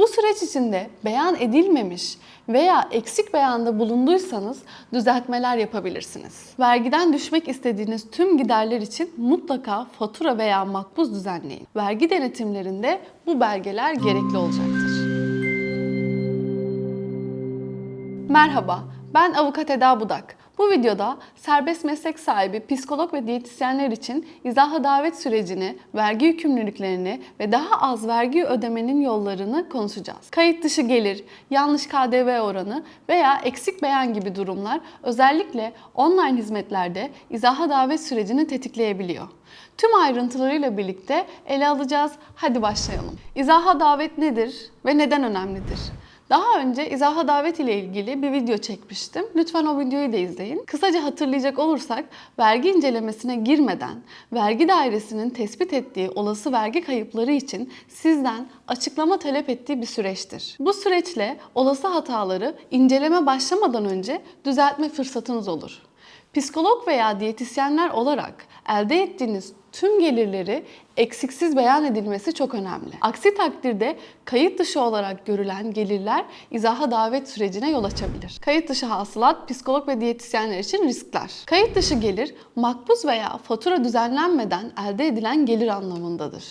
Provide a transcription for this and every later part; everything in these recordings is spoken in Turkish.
Bu süreç içinde beyan edilmemiş veya eksik beyanda bulunduysanız düzeltmeler yapabilirsiniz. Vergiden düşmek istediğiniz tüm giderler için mutlaka fatura veya makbuz düzenleyin. Vergi denetimlerinde bu belgeler gerekli olacaktır. Merhaba, ben avukat Eda Budak. Bu videoda serbest meslek sahibi psikolog ve diyetisyenler için izaha davet sürecini, vergi yükümlülüklerini ve daha az vergi ödemenin yollarını konuşacağız. Kayıt dışı gelir, yanlış KDV oranı veya eksik beyan gibi durumlar özellikle online hizmetlerde izaha davet sürecini tetikleyebiliyor. Tüm ayrıntılarıyla birlikte ele alacağız. Hadi başlayalım. İzaha davet nedir ve neden önemlidir? Daha önce izaha davet ile ilgili bir video çekmiştim. Lütfen o videoyu da izleyin. Kısaca hatırlayacak olursak vergi incelemesine girmeden vergi dairesinin tespit ettiği olası vergi kayıpları için sizden açıklama talep ettiği bir süreçtir. Bu süreçle olası hataları inceleme başlamadan önce düzeltme fırsatınız olur. Psikolog veya diyetisyenler olarak elde ettiğiniz tüm gelirleri eksiksiz beyan edilmesi çok önemli. Aksi takdirde kayıt dışı olarak görülen gelirler izaha davet sürecine yol açabilir. Kayıt dışı hasılat psikolog ve diyetisyenler için riskler. Kayıt dışı gelir makbuz veya fatura düzenlenmeden elde edilen gelir anlamındadır.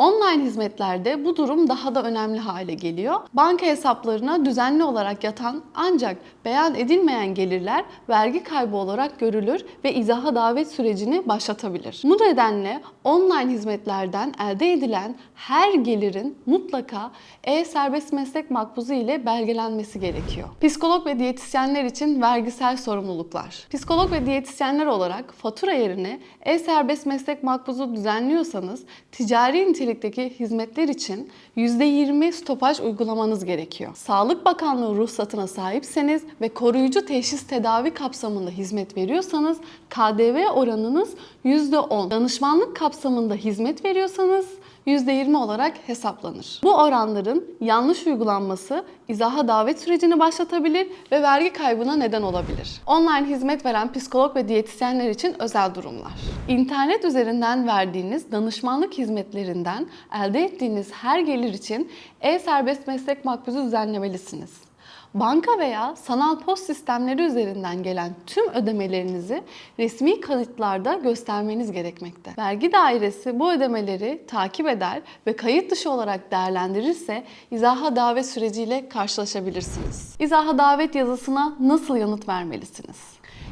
Online hizmetlerde bu durum daha da önemli hale geliyor. Banka hesaplarına düzenli olarak yatan ancak beyan edilmeyen gelirler vergi kaybı olarak görülür ve izaha davet sürecini başlatabilir. Bu nedenle online hizmetlerden elde edilen her gelirin mutlaka e-serbest meslek makbuzu ile belgelenmesi gerekiyor. Psikolog ve diyetisyenler için vergisel sorumluluklar. Psikolog ve diyetisyenler olarak fatura yerine e-serbest meslek makbuzu düzenliyorsanız ticari nitelikteki hizmetler için %20 stopaj uygulamanız gerekiyor. Sağlık Bakanlığı ruhsatına sahipseniz ve koruyucu teşhis tedavi kapsamında hizmet veriyorsanız KDV oranınız %10. Danışmanlık kapsamında hizmet veriyorsanız %20 olarak hesaplanır. Bu oranların yanlış uygulanması izaha davet sürecini başlatabilir ve vergi kaybına neden olabilir. Online hizmet veren psikolog ve diyetisyenler için özel durumlar. İnternet üzerinden verdiğiniz danışmanlık hizmetlerinden elde ettiğiniz her gelir için e-serbest meslek makbuzu düzenlemelisiniz. Banka veya sanal post sistemleri üzerinden gelen tüm ödemelerinizi resmi kayıtlarda göstermeniz gerekmekte. Vergi dairesi bu ödemeleri takip eder ve kayıt dışı olarak değerlendirirse izaha davet süreciyle karşılaşabilirsiniz. İzaha davet yazısına nasıl yanıt vermelisiniz?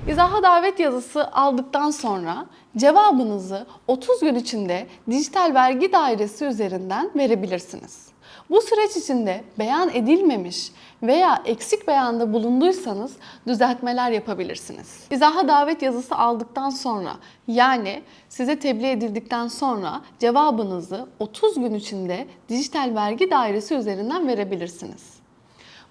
İzaha davet yazısı aldıktan sonra cevabınızı 30 gün içinde dijital vergi dairesi üzerinden verebilirsiniz. Bu süreç içinde beyan edilmemiş veya eksik beyanda bulunduysanız düzeltmeler yapabilirsiniz. İzaha davet yazısı aldıktan sonra yani size tebliğ edildikten sonra cevabınızı 30 gün içinde dijital vergi dairesi üzerinden verebilirsiniz.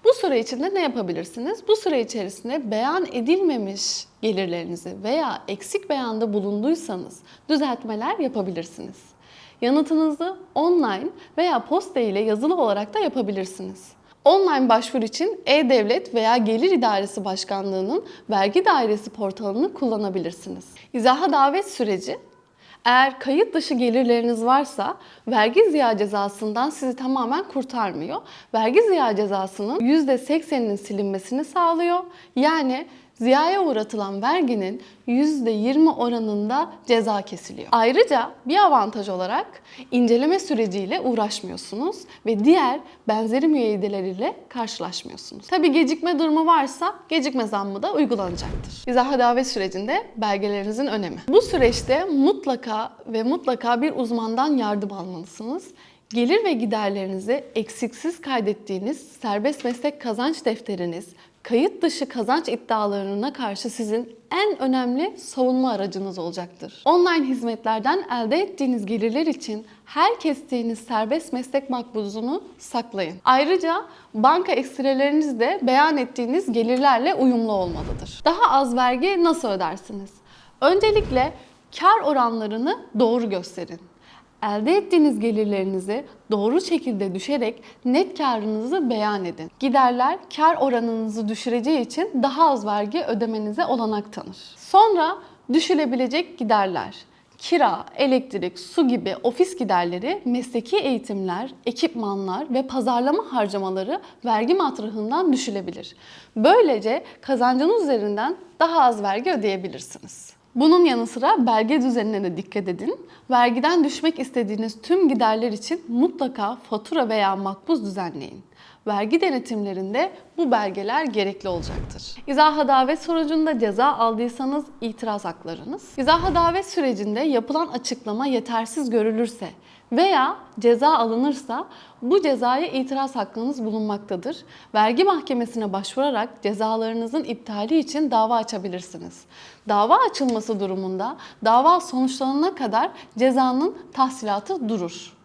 Bu süre içinde ne yapabilirsiniz? Bu süre içerisinde beyan edilmemiş gelirlerinizi veya eksik beyanda bulunduysanız düzeltmeler yapabilirsiniz. Yanıtınızı online veya posta ile yazılı olarak da yapabilirsiniz. Online başvuru için E-Devlet veya Gelir İdaresi Başkanlığı'nın vergi dairesi portalını kullanabilirsiniz. İzaha davet süreci eğer kayıt dışı gelirleriniz varsa vergi ziya cezasından sizi tamamen kurtarmıyor. Vergi ziya cezasının %80'inin silinmesini sağlıyor. Yani ziyaya uğratılan verginin %20 oranında ceza kesiliyor. Ayrıca bir avantaj olarak inceleme süreciyle uğraşmıyorsunuz ve diğer benzeri müeyyideleriyle karşılaşmıyorsunuz. Tabi gecikme durumu varsa gecikme zammı da uygulanacaktır. İzaha davet sürecinde belgelerinizin önemi. Bu süreçte mutlaka ve mutlaka bir uzmandan yardım almalısınız. Gelir ve giderlerinizi eksiksiz kaydettiğiniz serbest meslek kazanç defteriniz, kayıt dışı kazanç iddialarına karşı sizin en önemli savunma aracınız olacaktır. Online hizmetlerden elde ettiğiniz gelirler için her kestiğiniz serbest meslek makbuzunu saklayın. Ayrıca banka ekstreleriniz de beyan ettiğiniz gelirlerle uyumlu olmalıdır. Daha az vergi nasıl ödersiniz? Öncelikle kar oranlarını doğru gösterin. Elde ettiğiniz gelirlerinizi doğru şekilde düşerek net karınızı beyan edin. Giderler kar oranınızı düşüreceği için daha az vergi ödemenize olanak tanır. Sonra düşülebilecek giderler. Kira, elektrik, su gibi ofis giderleri, mesleki eğitimler, ekipmanlar ve pazarlama harcamaları vergi matrahından düşülebilir. Böylece kazancınız üzerinden daha az vergi ödeyebilirsiniz. Bunun yanı sıra belge düzenine de dikkat edin. Vergiden düşmek istediğiniz tüm giderler için mutlaka fatura veya makbuz düzenleyin. Vergi denetimlerinde bu belgeler gerekli olacaktır. İzaha davet sonucunda ceza aldıysanız itiraz haklarınız. İzaha davet sürecinde yapılan açıklama yetersiz görülürse veya ceza alınırsa bu cezaya itiraz hakkınız bulunmaktadır. Vergi mahkemesine başvurarak cezalarınızın iptali için dava açabilirsiniz. Dava açılması durumunda dava sonuçlanana kadar cezanın tahsilatı durur.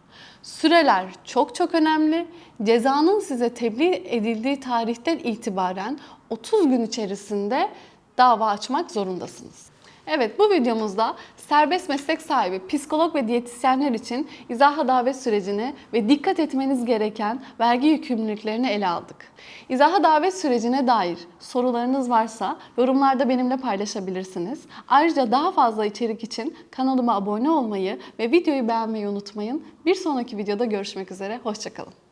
Süreler çok çok önemli. Cezanın size tebliğ edildiği tarihten itibaren 30 gün içerisinde dava açmak zorundasınız. Evet bu videomuzda serbest meslek sahibi psikolog ve diyetisyenler için izaha davet sürecini ve dikkat etmeniz gereken vergi yükümlülüklerini ele aldık. İzaha davet sürecine dair sorularınız varsa yorumlarda benimle paylaşabilirsiniz. Ayrıca daha fazla içerik için kanalıma abone olmayı ve videoyu beğenmeyi unutmayın. Bir sonraki videoda görüşmek üzere, hoşçakalın.